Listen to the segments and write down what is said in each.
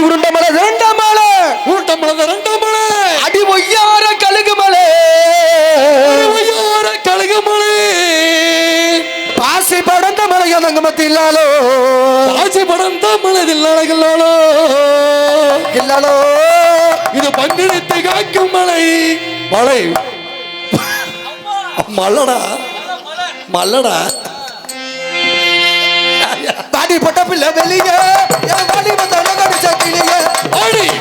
அடி உருண்ட மலை ரெண்ட மலை உருண்ட மலை ரெண்ட மலை அடி ஒய்யார கழுகு மலை ஒய்யார கழுகு மலை பாசி படந்த மலை அந்த மத்தியிலாலோ. ஆட்சி படம் தான் மனதில் நடக்கலாலோ இல்லாலோ இது பங்கெடுத்து காக்கும் மலை. மலை. மல்லடா. மல்லடா. பாடி பட்ட பிள்ளை வெளியே.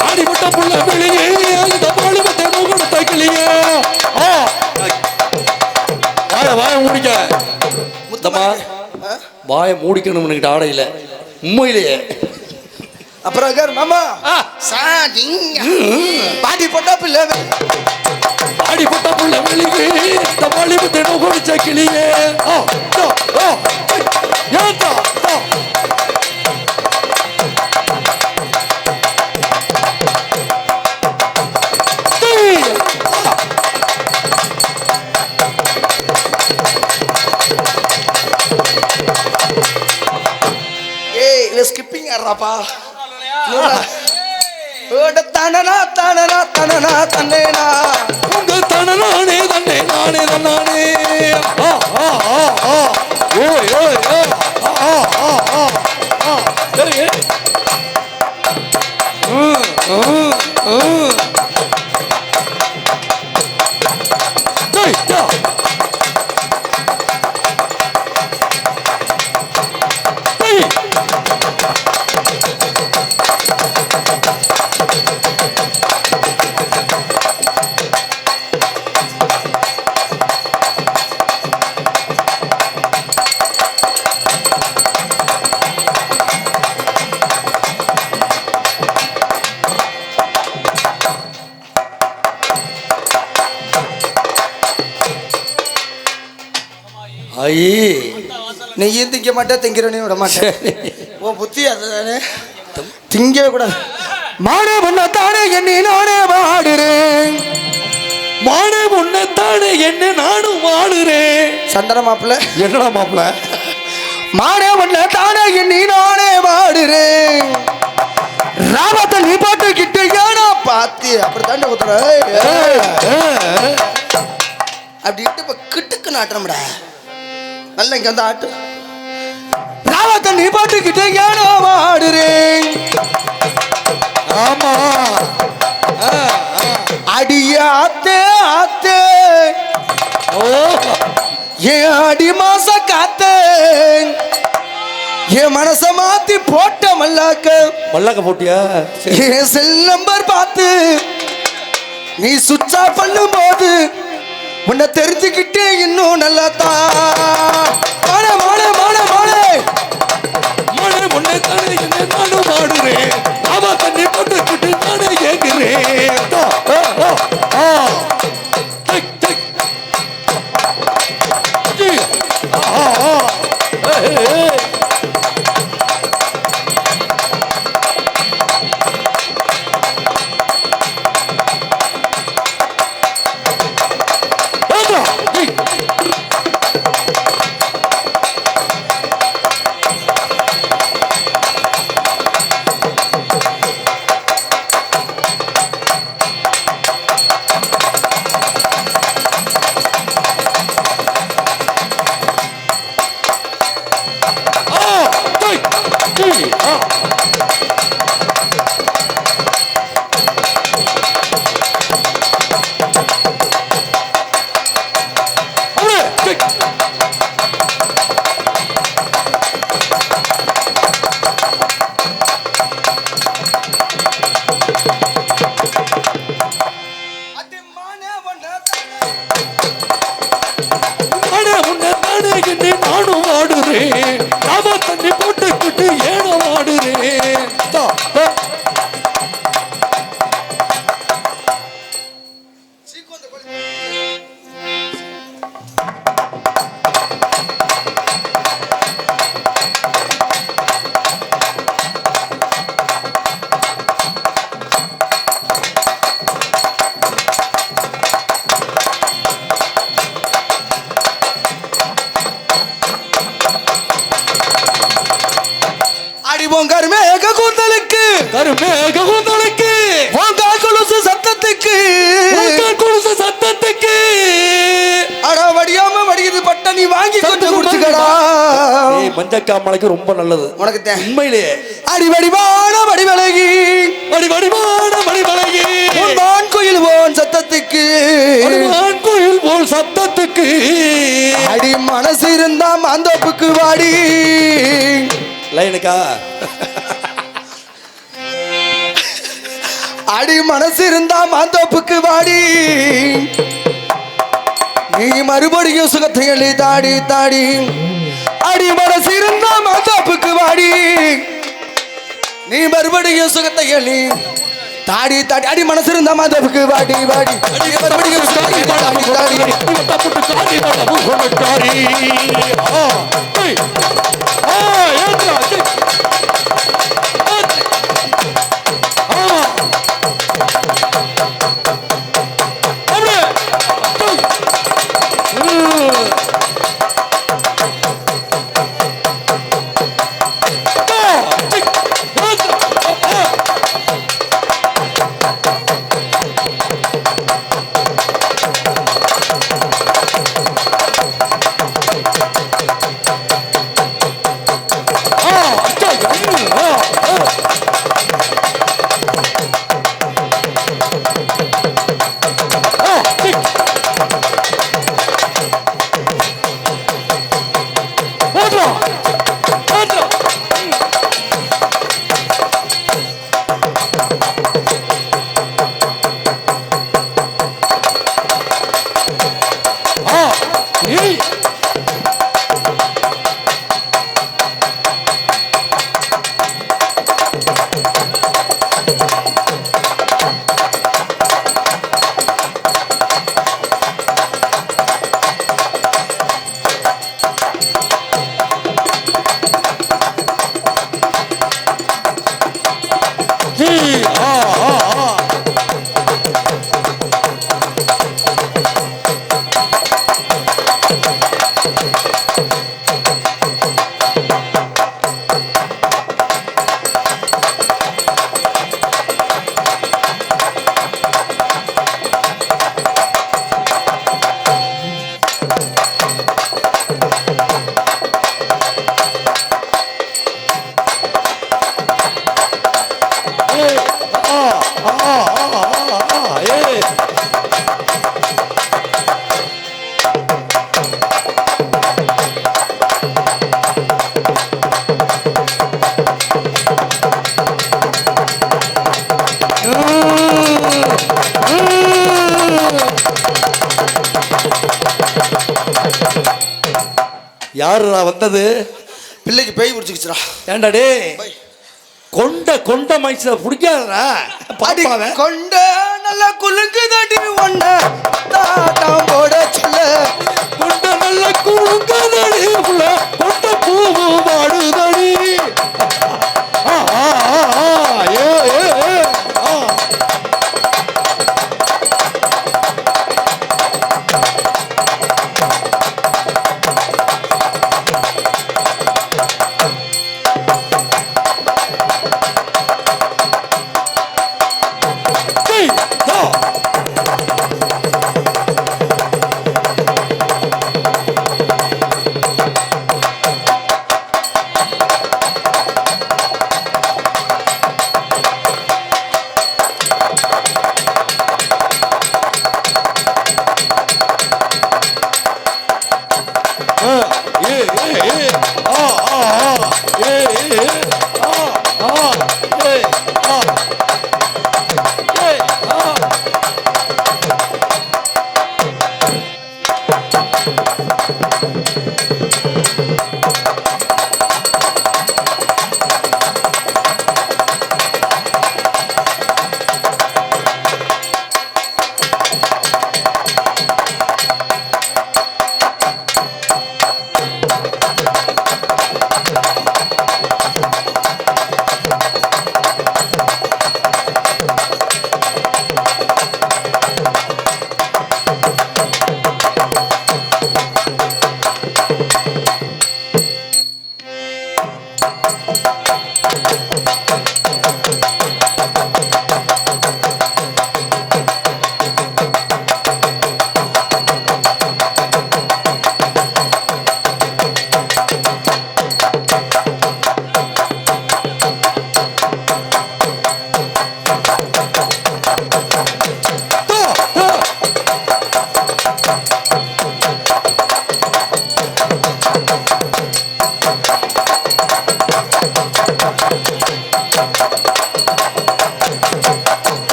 ஆடி ஆடி விட்ட புள்ள வெளியே இந்த பாடி கொடுத்த கிளியே. ஆ. வாய வாய மூடிக்க. முத்தம்மா வாய மூடிக்கணும் ஆடையில. உண்மையிலேயே. அப்புறம் இருக்காரு மாமா. பாடி பட்ட பிள்ளை ஆடி விட்ட புள்ள வெளியே இந்த பாடி விட்ட கொடுத்த கிளியே. ஸ்கிப்பிங் ஆடுறாப்பா ஓட தனனா தனனா தனனா தன்னேனா உங்க தன்னே நானே தன்னானே. ஓய் ஓய் சரி ம், ஐயே நெய்யும் திங்க மாட்டேன் திங்கிறனையும் விட மாட்டேன் ஓ புத்தி அதுதானே. திங்கவே கூடாது. மானே பண்ணத்தானே எண்ணி நானே வாடுறேன். மானே உன்னைத்தானே என்ன நானும் வாடுறேன். சந்தன மாப்பிள்ள. என்னடா மாப்பிள்ள? மானே பண்ணத்தானே எண்ணி நானே வாடுறேன். ராபத்தை நீ பாட்டுக்கிட்டு ஏனா பாத்தி அப்படி தாண்ட ஊத்துற அப்படி இட்டு இப்ப கிட்டுக்கு நாட்டுறோம்டா நல்ல இங்க வந்து ஆட்டு. ராவத்தை நீ பாட்டுக்கிட்டு ஏனா வாடுறேன் ஆமா. அடிய ஆத்தே ஆத்தே. ஓ என் அடி மாச காத்தே என் மனச மாத்தி போட்ட மல்லாக்க? மல்லாக்க போட்டியா? என் செல் நம்பர் பார்த்து? நீ சுவிட்ச் ஆஃப் பண்ணும் போது உன்னை தெரிஞ்சுக்கிட்டே இன்னும் நல்லா தான் மானே மானே மானே மானே மானே உன்னைத்தானே என்ன நானும் வாடுறேன் ஆ, மஞ்சக்காமலைக்கு ரொம்ப நல்லது. உனக்கு உண்மையிலேயே. அடி வடிவான வடிவழகி வடி வடிவான வடி வழங்கி உன் தான் கோயில் போன் சத்தத்துக்கு. வடிவான் கோயில் போல் சத்தத்துக்கு. அடி மனசு இருந்தா மாந்தோப்புக்கு வாடி. லைனுக்கா. அடி மனசு இருந்தா மாந்தோப்புக்கு வாடி. நீ மறுபடியும் சுகத்தை தாடி தாடி. அடி மனசு இருந்தா மாந்தோப்புக்கு வாடி. நீ மறுபடியும் சுகத்தை எள்ளி தாடி தாடி அடி மனசு இருந்தா மாந்தோப்புக்கு வாடி வாடி. மறுபடியும் தாடி தாடி ஏய். யாருடா வந்தது? பிள்ளைக்கு பேய் பிடிச்சிக்கிச்சுடா. ஏண்டா டேய்? கொண்ட கொண்ட மைசில பிடிக்காதடா. பாப்பாவ. கொண்ட நல்ல குலுங்கு தடி ஒண்ண தாட்டம் போட சொல்ல. கொண்ட நல்ல குறுங்கதடி புள்ள கொண்ட பூவு வாடுதடி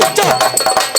two, go.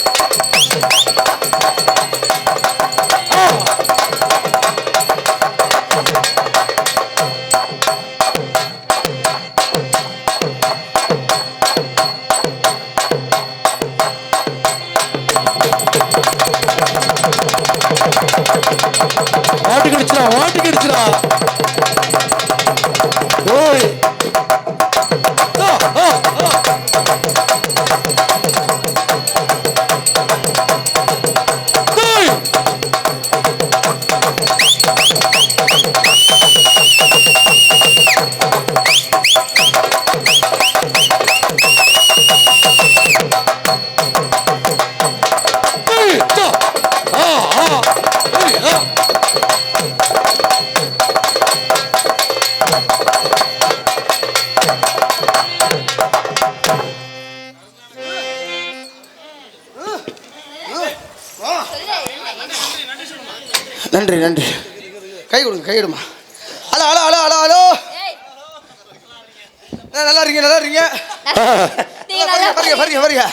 பாருங்க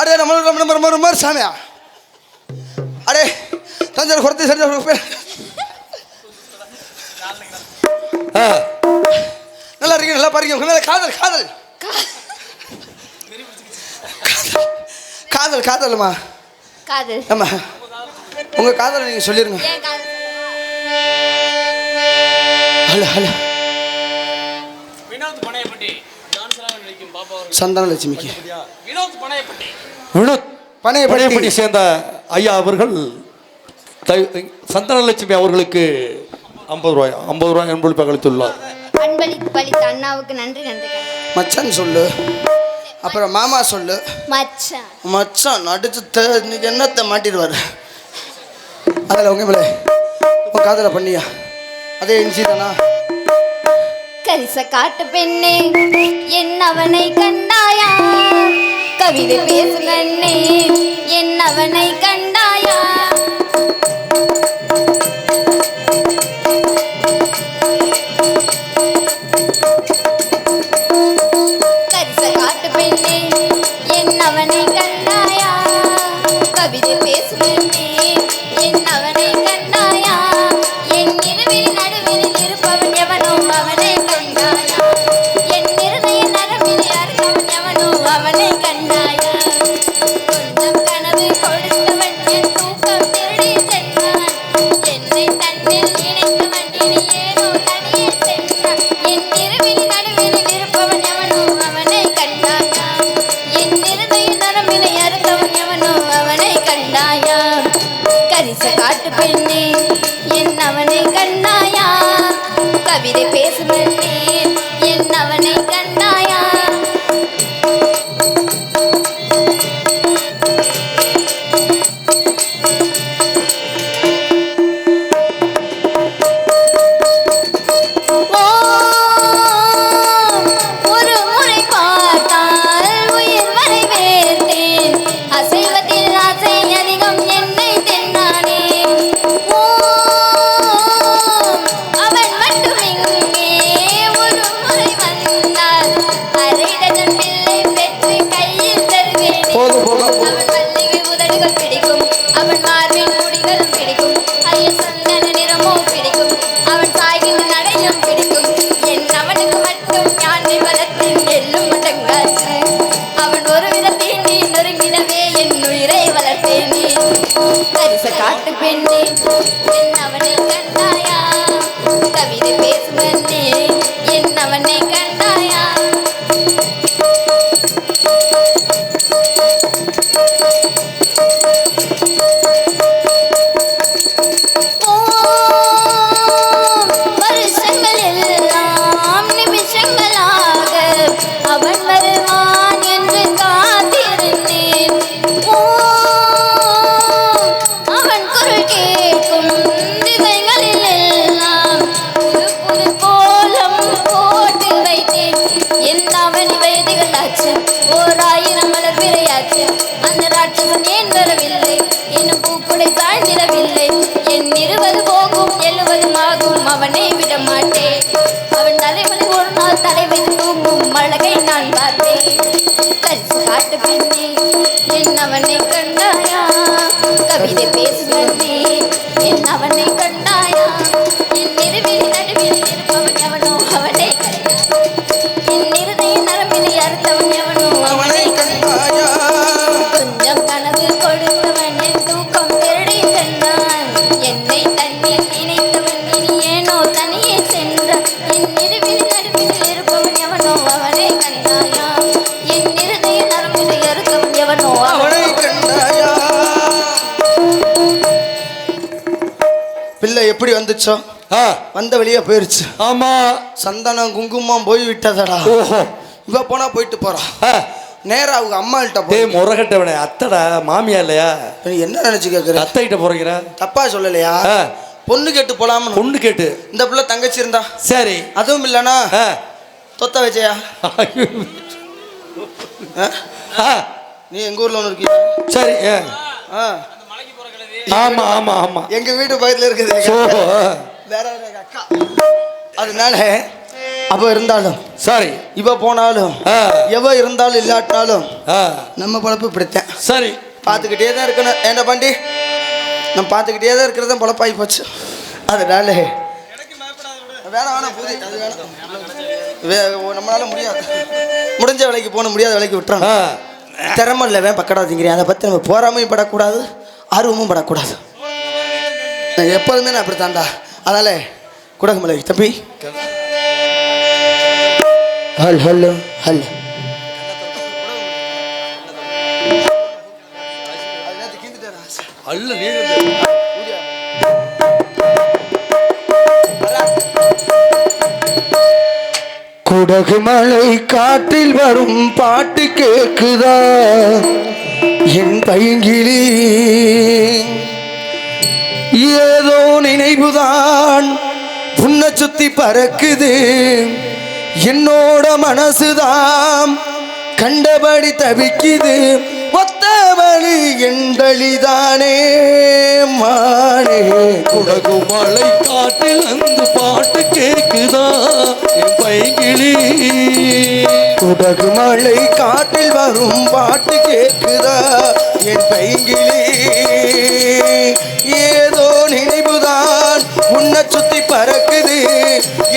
அடே நம்ம ரொம்ப ரொம்ப ரொம்ப சாமியா? அடே தஞ்சை குறைத்து சரி நல்லா இருக்கீங்க நல்லா பாருங்க. உங்க மேல காதல் காதல். காதல் காதல்மா? காதல். ஆமா. உங்க காதலை நீங்க சொல்லிருங்க. Hello hello. சந்தானலட்சுமிக்கு. வினோத் பனையப்பட்டி. வினோத் பனையப்பட்டி. சேர்ந்த ஐயா அவர்கள் சந்தானலட்சுமி அவர்களுக்கு ஐம்பது ரூபாய் ஐம்பது ரூபாய் அன்பளிப்பு அளித்துள்ளார் அன்பளிப்பளித்த அண்ணாவுக்கு நன்றி நன்றி. மச்சான் சொல்லு. அப்புறம் மாமா சொல்லு. மச்சான். மச்சான் நடிச்சு இன்னைக்கு என்னத்தை மாட்டிடுவார்? அதில் உங்க மேலே உன் காதில் பண்ணியா? அதே இன்சி பரிச காட்டு பெண்ணே என் அவனை கண்டாயா? கவிதை பேசு கண்ணே என் அவனை கண்டாயா? கரிச காட்டு பெண்ணே என் அவனை நாட்டு பெண்ணே என்னவனை கண்டாயா? கவிதை பேசுவன்னே என்னவனை கண்டா விரையாச்சு ஓர் ஆயிரம் மலர் விரையாச்சு. அந்த ராட்சசன் ஏன் வரவில்லை? இன்னும் பூக்குடை சாய்ந்திடவில்லை. என் இருபது போகும் எழுபதும் ஆகும் அவனை விட மாட்டேன். அவன் தலைவனை ஒரு நாள் தலை வைத்து தூங்கும் அழகை நான் பார்த்தேன். என் அவனை கண்டாயா? கவிதை பேச. ஆ, வந்த வழியா போயிருச்சு. ஆமா. சந்தனம் குங்குமம் போய் விட்டதடா ஓஹோ. இவ போனா போயிட்டு போறான் ஆ, நேரா அவங்க அம்மாள்கிட்ட போய் முறகட்டவனே அத்தடா மாமியா இல்லையா? என்ன நினைச்சு கேக்குற? அத்தை கிட்ட போறீங்க தப்பா சொல்லலையா. பொண்ணு கேட்டு போலாம்னு. பொண்ணு கேட்டு. இந்த பிள்ளை தங்கச்சி இருந்தா? சரி. அதுவும் இல்லனா. தொத்த வச்சையா? நீ எங்க ஊர்ல ஒன்று இருக்கியா சரி ஆ. ஆ. அந்த மலைக்கு போற கிழவி ஆமா ஆமா ஆமா. எங்க வீட்டு பக்கத்துல இருக்குது. வேற அக்கா. அதனால அவ இருந்தாலும் சரி. இவ போனாலும். எவ இருந்தாலும் இல்லாட்டினாலும் நம்ம பொழப்பு இப்படித்தான். சரி. பார்த்துக்கிட்டே தான் இருக்கணும். என்ன பாண்டி? நம்ம பார்த்துக்கிட்டே தான் இருக்கிறது தான் பொழப்பாகி போச்சு. அதனால வேணாம் வேணாம் புதி. அது வேணாம். வே நம்மளால முடியாது. முடிஞ்ச வேலைக்கு போகணும் முடியாத வேலைக்கு விட்டுறோம் ஆ, திறமை இல்லை வேன் பக்கடாதீங்கிறேன். அதை பற்றி நம்ம போறாமையும் படக்கூடாது. ஆர்வமும் படக்கூடாது. எப்போதுமே நான் அப்படி தாண்டா அதனால குடகுமலை தம்பி. ஹல் ஹலோ ஹல். அல்ல நீங்க குடகு மலை காட்டில் வரும் பாட்டு கேக்குதா? என் பைங்கிலி ஏதோ நினைவுதான் புன்ன சுத்தி பறக்குது. என்னோட மனசுதான் கண்டபடி தவிக்குது. ஒத்தவழி எந்தளிதானே மானே. குடகு மலை காட்டில் அந்த பாட்டு கேக்குதா? என் பைங்கிலி உதகு மழை காட்டில் வரும் பாட்டு கேட்குதா என் பைங்கிளி ஏதோ நினைவுதான் உன்னை சுத்தி பறக்குது.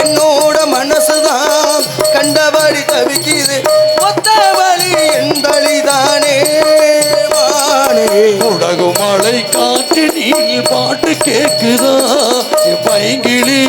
என்னோட மனசுதான் கண்டபடி தவிக்குது. ஒத்த வழி எந்தளிதானே மானே குடகு மலை காட்டில் நீ பாட்டு கேட்குதா என் பைங்கிளி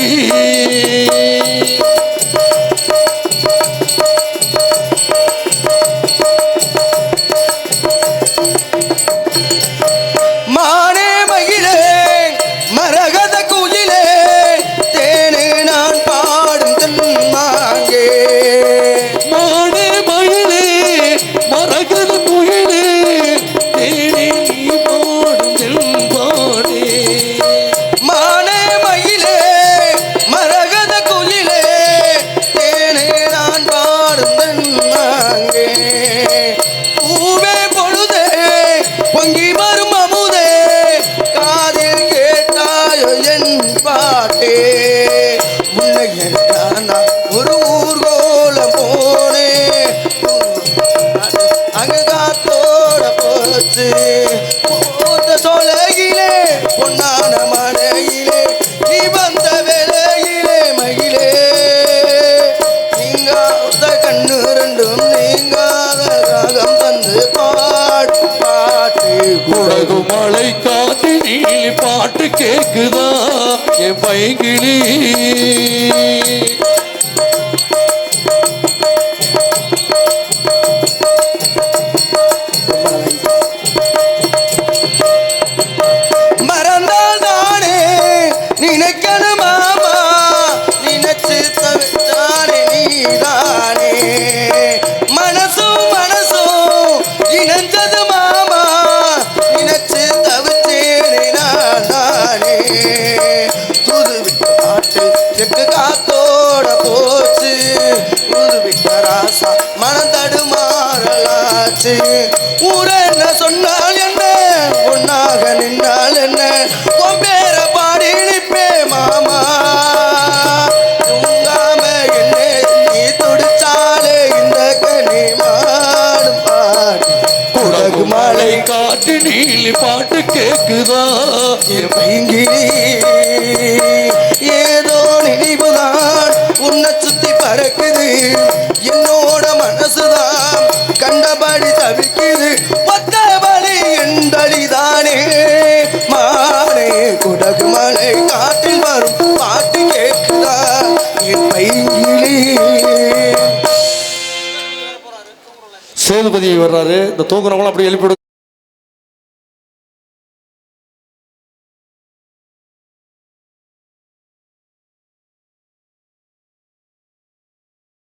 மனசு. போத்த சொலகிலே பொன்னான மலையிலே நீ வந்த வேலையிலே மயிலே. நீங்காத கண்ணு ரெண்டும் நீங்காத ராகம் தந்து பாட்டு பாட்டு. குடகு மழை காட்டு நீ பாட்டு கேக்குதா? என் பைங்கிளி. நினைக்கணும் மாமா. நினைச்சு தவித்தானே நீதானே. மனசும் மனசும் இணைஞ்சது மாமா. நினைச்சு தவிச்சேனே நான் தானே தூது விட்டு பாட்டு செக்கு காத்தோட போச்சு. தூது விட்ட ராசா மனம் தடுமாறலாச்சு. காட்டு நீலி பாட்டு கேக்குதா? என் பைங்கிரி ஏதோ நினைவுதான். உன்னை சுத்தி பறக்குது. என்னோட மனசுதான். கண்டபடி தவிக்குது. பத்தபடி என்றடிதானே. மானே குடகு மலை காட்டில் வரும் பாட்டு கேட்குதா என் பைங்கிரி சேதுபதி வர்றாரு. இந்த தூங்குறவங்களும் அப்படி எழுப்பிவிடு.